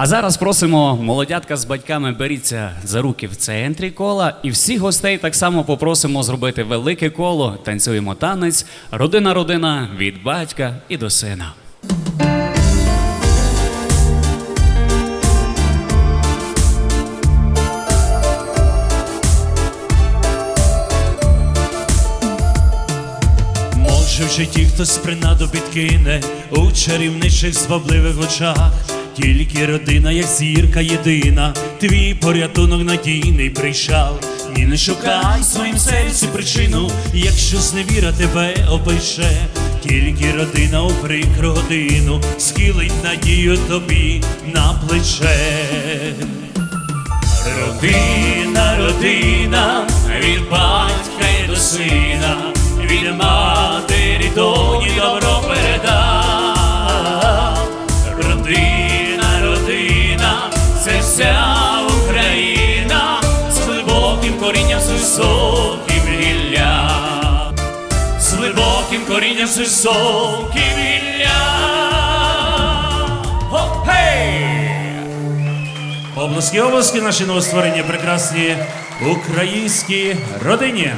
А зараз просимо молодятка з батьками беріться за руки в центрі кола, і всіх гостей так само попросимо зробити велике коло. Танцюємо танець, родина, родина від батька і до сина. Може в житті хтось принаду підкине у чарівничих звабливих очах. Тільки родина, як зірка єдина, твій порятунок надійний прийшов. Ні, не шукай своїм серці причину, якщо зневіра тебе опише, тільки родина у прикру годину схилить надію тобі на плече. Родина, родина, від батька й до сина, від матері вся Україна з глибоким корінням, з високим гіллям, з глибоким корінням, з високим гіллям. Обласки обласки наші новостворення прекрасні українські родині.